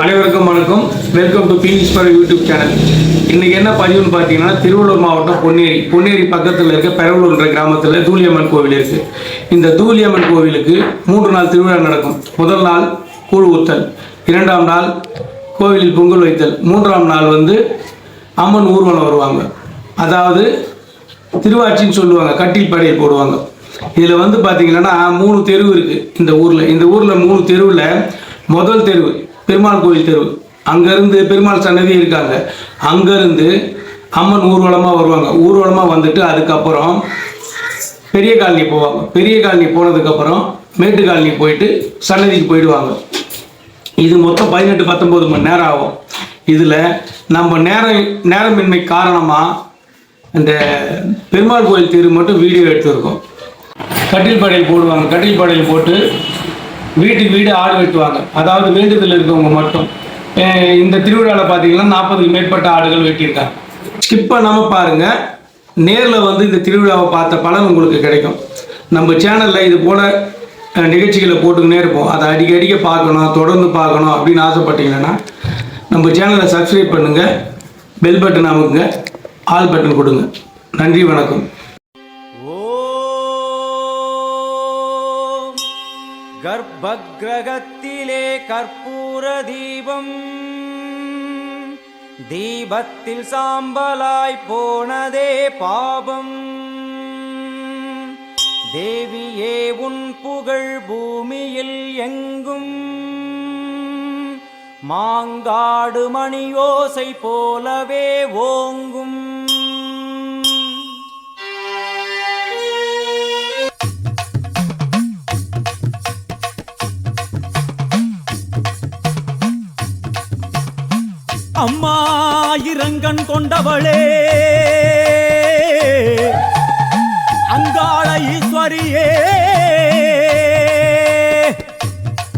அனைவருக்கும் வணக்கம். Welcome to பீனிஸ் பர் யூடியூப் சேனல் இன்னைக்கு என்ன பதிவுன்னு பார்த்தீங்கன்னா திருவள்ளூர் மாவட்டம் பொன்னேரி பொன்னேரி பக்கத்தில் இருக்க பெரவலூர்ன்ற கிராமத்தில் தூளியம்மன் கோவில் இருக்கு. இந்த தூளியம்மன் கோவிலுக்கு மூன்று நாள் திருவிழா நடக்கும். முதல் நாள் கூழ் ஊத்தல் இரண்டாம் நாள் கோவிலில் பொங்கல் வைத்தல் மூன்றாம் நாள் வந்து அம்மன் ஊர்வலம் வருவாங்க. அதாவது திருவாச்சின்னு சொல்லுவாங்க கட்டில் படையை போடுவாங்க. இதில் வந்து பார்த்தீங்கன்னா மூணு தெருவு இருக்குது இந்த ஊரில். இந்த ஊரில் மூணு தெருவில் முதல் தெருவு பெருமாள் கோயில் தெரு. அங்கேருந்து பெருமாள் சன்னதி இருக்காங்க. அங்கேருந்து அம்மன் ஊர்வலமாக வருவாங்க. ஊர்வலமாக வந்துட்டு அதுக்கப்புறம் பெரிய காலனி போவாங்க. பெரிய காலனி போனதுக்கப்புறம் மேட்டு காலனி போயிட்டு சன்னதிக்கு போயிடுவாங்க. இது மொத்தம் பதினெட்டு பத்தொம்போது மணி நேரம் ஆகும். இதில் நம்ம நேரம் நேரமின்மை காரணமாக இந்த பெருமாள் கோயில் தெரு மட்டும் வீடியோ எடுத்துருக்கோம். கட்டில் படையில் போடுவாங்க. கட்டில் படையில் போட்டு வீட்டுக்கு வீடு ஆடு வெட்டுவாங்க. அதாவது வேண்டுதல் இருக்கவங்க மட்டும். இந்த திருவிழாவில் பார்த்தீங்கன்னா நாற்பதுக்கு மேற்பட்ட ஆடுகள் வெட்டியிருக்காங்க. ஸ்கிப் பண்ணாமல் பாருங்கள் நேரில் வந்து இந்த திருவிழாவை பார்த்த பலன் உங்களுக்கு கிடைக்கும். நம்ம சேனலில் இது போல் நிகழ்ச்சிகளை போட்டுக்கினே இருப்போம். அதை அடிக்க அடிக்க பார்க்கணும் தொடர்ந்து பார்க்கணும் அப்படின்னு ஆசைப்பட்டீங்கன்னா நம்ம சேனலை சப்ஸ்கிரைப் பண்ணுங்கள் பெல் பட்டன் அமுக்குங்க ஆல் பட்டன் கொடுங்க. நன்றி வணக்கம். கர்ப்பகிரகத்திலே கற்பூர தீபம். தீபத்தில் சாம்பலாய் போனதே பாபம். தேவியே உன் புகழ் பூமியில் எங்கும். மாங்காடு மணியோசை போலவே ஓங்கும். அம்மா இரங்கன் கொண்டவளே. அங்காள ஈஸ்வரியே.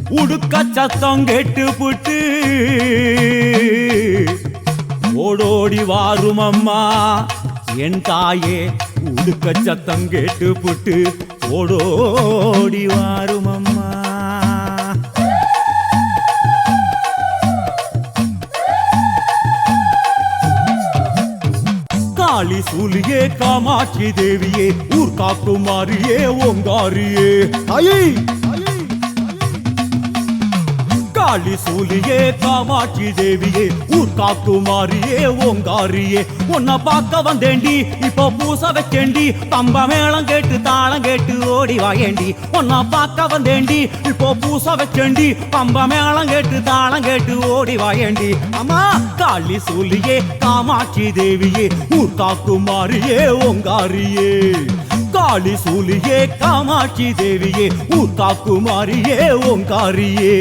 உடுக்க சத்தம் கேட்டு புட்டு. ஓடோடி வாரும் அம்மா. என் தாயே உடுக்க சத்தம் கேட்டு புட்டு. ஓடோடி வாரும் அம்மா. புலியே காமாட்சி தேவியே ஊர் காக்குமாரியே ஓங்காரியே. ஐயே காளி சூலியே காமாட்சி தேவியே ஊர் காக்குமாரியே ஓங்காரியே. உன்னை பார்க்க வந்தேண்டி இப்போ பூச வச்சேண்டி பம்ப மேளம் கேட்டு தாளம் கேட்டு ஓடி வாயேண்டி உன்னை பார்க்க வந்தேண்டி இப்போ பூச வச்சேண்டி பம்ப மேளம் கேட்டு தாளம் கேட்டு ஓடி வாயேண்டி அம்மா காளி சூலியே காமாட்சி தேவியே ஊர் காக்குமாரியே ஓங்காரியே. காளி சூலியே காமாட்சி தேவியே ஊர் காக்குமாரியே ஓங்காரியே.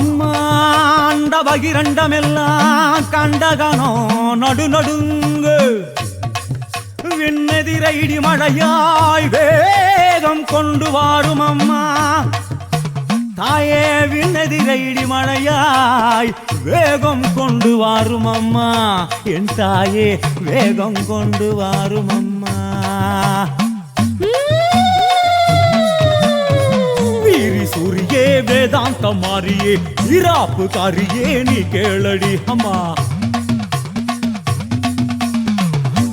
அம்மா பகிரண்டமெல்லாம் கண்டகனோ நடு நடுங்கு விண்ணெதிர இடி மழையாய் வேகம் கொண்டு வாரும் அம்மா தாயே விண்ணெதிர இடி மழையாய் வேகம் கொண்டு வாரும் அம்மா என் தாயே வேகம் கொண்டு வாரும் அம்மா வேதாந்த மாறியே இராப்பு காரியே நீ கேளடி அம்மா.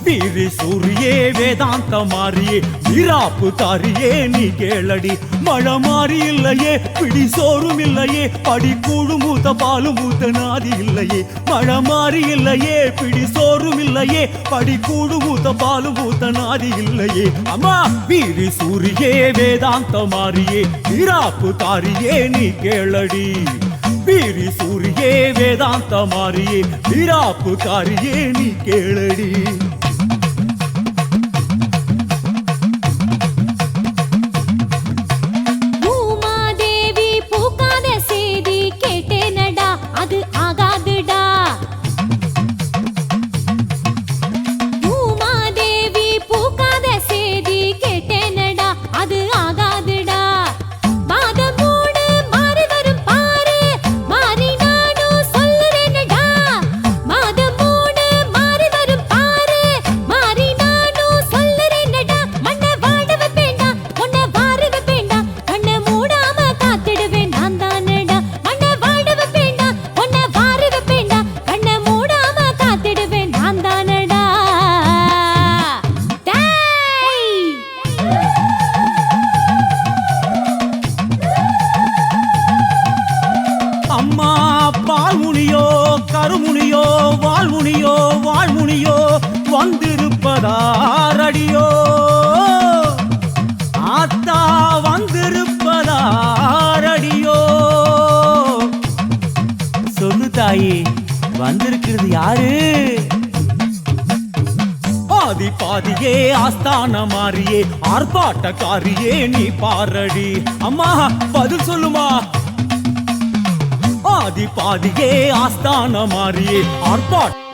வீரி சூரியே வேதாந்த மாறியே விராப்பு காரியே நீ கேளடி மழை மாறி இல்லையே பிடி சோறும் இல்லையே படி கூடு மூத்த பாலு மூத்த நாதி இல்லையே மழை மாறி இல்லையே பிடி சோறும் இல்லையே படி கூடு மூத்த பாலு மூத்த நாதி இல்லையே. அம்மா வீரி சூரியே வேதாந்த மாறியே விராப்பு காரியே நீ கேளடி. வீரி சூரியே வேதாந்த மாறியே விராப்பு காரியே நீ கேளடி. அம்மா பால்முனியோ கருமுனியோ வாழ்முனியோ வாழ்முனியோ வந்திருப்பதாரடியோ. ஆத்தா வந்திருப்பதாரடியோ. சொல்லு தாயி வந்திருக்கிறது யாரு? பாதி பாதியே ஆஸ்தான மாறியே ஆர்ப்பாட்டக்காரியே நீ பாரடி. அம்மா பதில் சொல்லுமா? பாதி பாதியே ஆஸ்தான மாறியே ஆர்ப்பாட்ட